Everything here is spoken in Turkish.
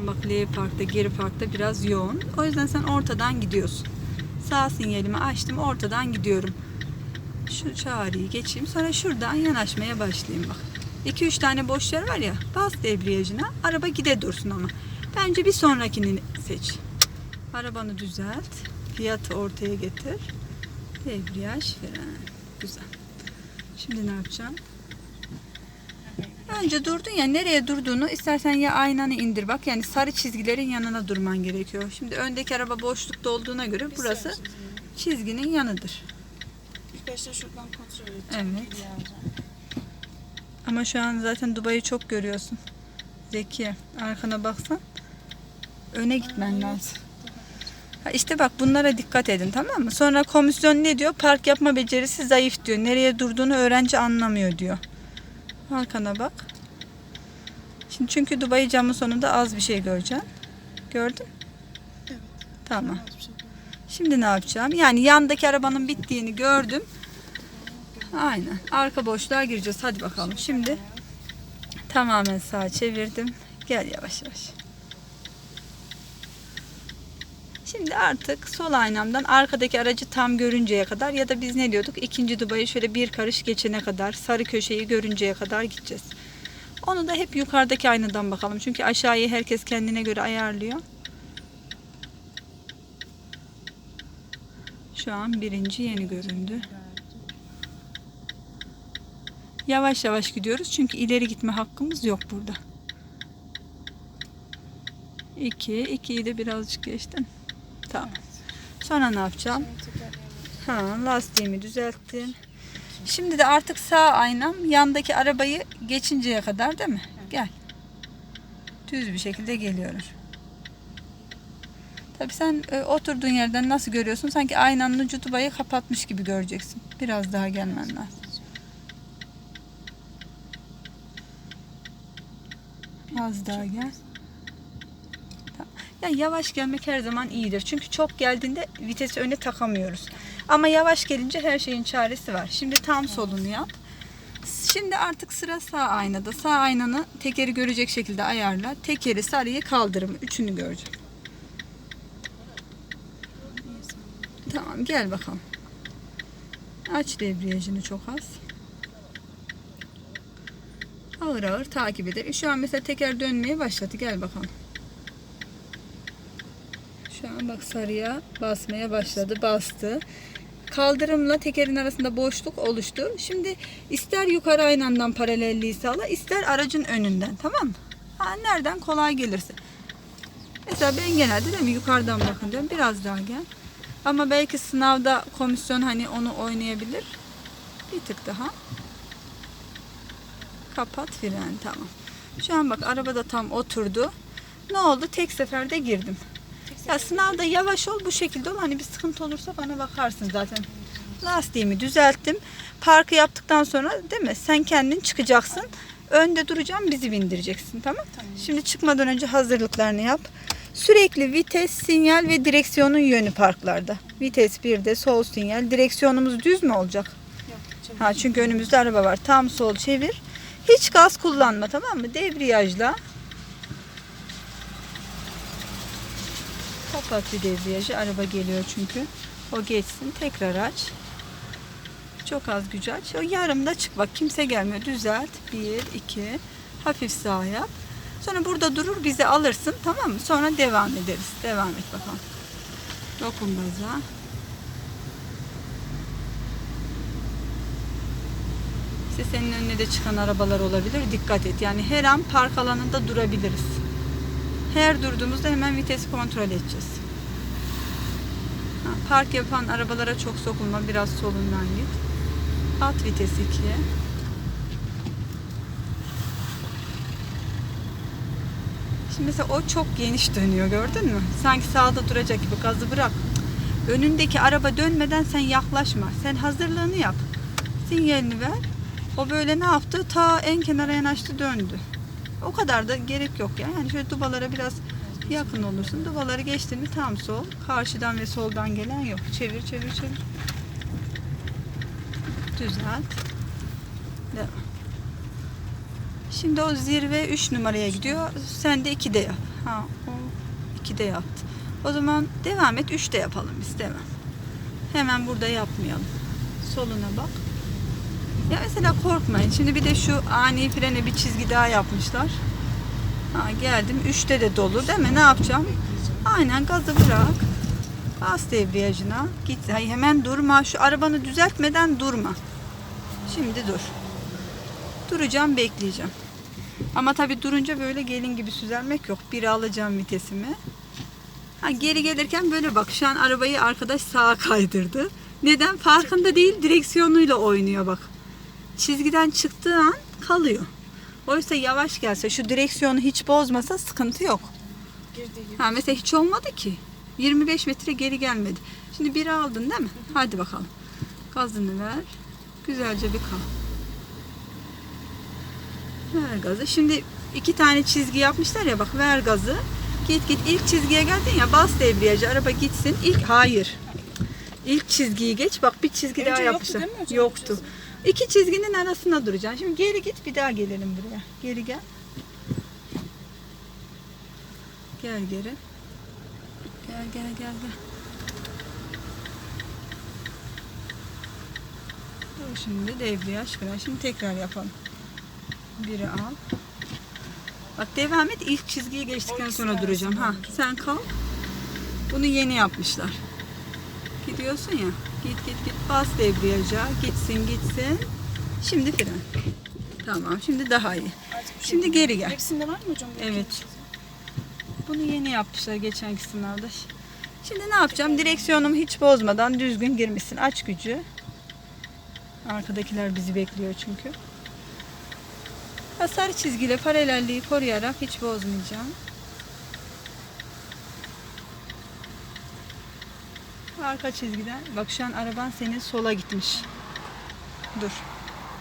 Bak L parkta, geri parkta biraz yoğun. O yüzden sen ortadan gidiyorsun. Sağ sinyalimi açtım, ortadan gidiyorum. Şu çağrıyı geçeyim. Sonra şuradan yanaşmaya başlayayım bak. 2-3 tane boş yer var ya. Bas debriyajına. Araba gide dursun ama. Bence bir sonrakini seç. Arabanı düzelt. Fiyatı ortaya getir. Debriyaj fren. Güzel. Şimdi ne yapacağım? Önce durdun ya nereye durduğunu istersen ya aynanı indir bak yani sarı çizgilerin yanına durman gerekiyor. Şimdi öndeki araba boşlukta olduğuna göre burası çizginin yanıdır. İlk başta şuradan kontrol edeceğim. Evet. Ama şu an zaten Dubai'yi çok görüyorsun. Zeki arkana baksan öne gitmen lazım. Ha işte bak bunlara dikkat edin tamam mı? Sonra komisyon ne diyor? Park yapma becerisi zayıf diyor. Nereye durduğunu öğrenci anlamıyor diyor. Arkana bak. Şimdi çünkü Dubai camın sonunda az bir şey göreceksin. Gördün? Evet. Tamam. Şey. Şimdi ne yapacağım? Yani yandaki arabanın bittiğini gördüm. Aynen. Arka boşluğa gireceğiz. Hadi bakalım. Şimdi tamamen sağa çevirdim. Gel yavaş yavaş. Şimdi artık sol aynamdan arkadaki aracı tam görünceye kadar ya da biz ne diyorduk? İkinci Dubai'yi şöyle bir karış geçene kadar sarı köşeyi görünceye kadar gideceğiz. Onu da hep yukarıdaki aynadan bakalım. Çünkü aşağıyı herkes kendine göre ayarlıyor. Şu an birinci yeni göründü. Yavaş yavaş gidiyoruz çünkü ileri gitme hakkımız yok burada. 2, 2'yi de birazcık geçtim. Tamam. Sonra ne yapacağım? Ha, lastiğimi düzelttim. Şimdi de artık sağ aynam yandaki arabayı geçinceye kadar değil mi? Gel. Düz bir şekilde geliyorum. Tabii sen e, oturduğun yerden nasıl görüyorsun? Sanki aynanın ucu dubayı kapatmış gibi göreceksin. Biraz daha gelmen lazım. Az daha gel. Tamam. Ya yavaş gelmek her zaman iyidir. Çünkü çok geldiğinde vitesi öne takamıyoruz. Ama yavaş gelince her şeyin çaresi var. Şimdi tam solunu yap. Şimdi artık sıra sağ aynada. Sağ aynanı tekeri görecek şekilde ayarla. Tekeri sarıyı kaldırımı. Üçünü göreceğim. Tamam gel bakalım. Aç debriyajını çok az. Ağır ağır takip edelim. Şu an mesela teker dönmeye başladı. Gel bakalım. Bak sarıya basmaya başladı. Bastı. Kaldırımla tekerin arasında boşluk oluştu. Şimdi ister yukarı aynandan paralelliği sağla, ister aracın önünden. Tamam mı? Ha, nereden kolay gelirse. Mesela ben genelde değil mi yukarıdan bakın diyorum. Biraz daha gel. Ama belki sınavda komisyon hani onu oynayabilir. Bir tık daha. Kapat fren tamam. Şu an bak araba da tam oturdu. Ne oldu? Tek seferde girdim. Ya sınavda yavaş ol bu şekilde ol. Hani bir sıkıntı olursa bana bakarsın zaten. Lastiğimi düzelttim. Parkı yaptıktan sonra değil mi? Sen kendin çıkacaksın. Önde duracağım bizi bindireceksin tamam? Tamam. Şimdi çıkmadan önce hazırlıklarını yap. Sürekli vites, sinyal ve direksiyonun yönü parklarda. Vites 1'de sol sinyal. Direksiyonumuz düz mü olacak? Yok. Ha çünkü önümüzde araba var. Tam sol çevir. Hiç gaz kullanma tamam mı? Debriyajla. Kapat bir debriyajı. Araba geliyor çünkü. O geçsin. Tekrar aç. Çok az güç aç. O yarımda çık bak. Kimse gelmiyor. Düzelt. Bir, iki. Hafif sağ yap. Sonra burada durur bizi alırsın. Tamam mı? Sonra devam ederiz. Devam et bakalım. Dokun baza. İşte senin önüne de çıkan arabalar olabilir. Dikkat et. Yani her an park alanında durabiliriz. Her durduğumuzda hemen vitesi kontrol edeceğiz. Park yapan arabalara çok sokulma. Biraz solundan git. At vitesi 2'ye. Şimdi mesela o çok geniş dönüyor gördün mü? Sanki sağda duracak gibi gazı bırak. Önündeki araba dönmeden sen yaklaşma. Sen hazırlığını yap. Sinyalini ver. O böyle ne yaptı? Ta en kenara yanaştı döndü. O kadar da gerek yok ya. Yani şöyle dubalara biraz yakın olursun. Dubaları geçtin mi tam sol. Karşıdan ve soldan gelen yok. Çevir çevir çevir. Düzelt. Şimdi o zirve 3 numaraya gidiyor. Sen de 2'de yap. Ha o 2'de yaptı. O zaman devam et 3'te yapalım biz devam. Hemen burada yapmayalım. Soluna bak. Ya mesela korkmayın. Şimdi bir de şu ani frene bir çizgi daha yapmışlar. Ha, geldim. 3'te de dolu değil mi? Ne yapacağım? Aynen gazı bırak. Bas debriyajına. Git. Hayır, hemen durma. Şu arabanı düzeltmeden durma. Şimdi dur. Duracağım bekleyeceğim. Ama tabii durunca böyle gelin gibi süzermek yok. Bir alacağım vitesimi. Ha, geri gelirken böyle bak. Şu an arabayı arkadaş sağa kaydırdı. Neden? Farkında değil. Direksiyonuyla oynuyor bak. Çizgiden çıktığı an kalıyor. Oysa yavaş gelse şu direksiyonu hiç bozmasa sıkıntı yok. Ha mesela hiç olmadı ki. 25 metre geri gelmedi. Şimdi biri aldın değil mi? Hadi bakalım. Gazını ver. Güzelce bir kal. Ver gazı. Şimdi iki tane çizgi yapmışlar ya bak ver gazı. Git git ilk çizgiye geldin ya bas debriyajı araba gitsin. İlk hayır. İlk çizgiyi geç bak bir çizgi Önce daha yoktu yapmışlar. değil mi hocam Yoktu. İki çizginin arasına duracaksın. Şimdi geri git bir daha gelelim buraya. Geri gel. Gel geri. Gel gel gel gel. Dur şimdi devriyaj fren. Şimdi tekrar yapalım. Biri al. Bak devam et. İlk çizgiyi geçtikten sonra duracağım. Ha, sen kal. Bunu yeni yapmışlar. Gidiyorsun ya. Git git git. Bas debriyaja. Gitsin gitsin. Şimdi fren. Tamam. Şimdi daha iyi. Artık şey Şimdi geri gel. Hepsinde var mı hocam? Evet. Bunu yeni yapmışlar geçenki sınavda. Şimdi ne yapacağım? Direksiyonumu hiç bozmadan düzgün girmişsin. Aç gücü. Arkadakiler bizi bekliyor çünkü. Ha, sarı çizgiyle paralelliği koruyarak hiç bozmayacağım. Arka çizgiden. Bak şu an araban senin sola gitmiş. Dur.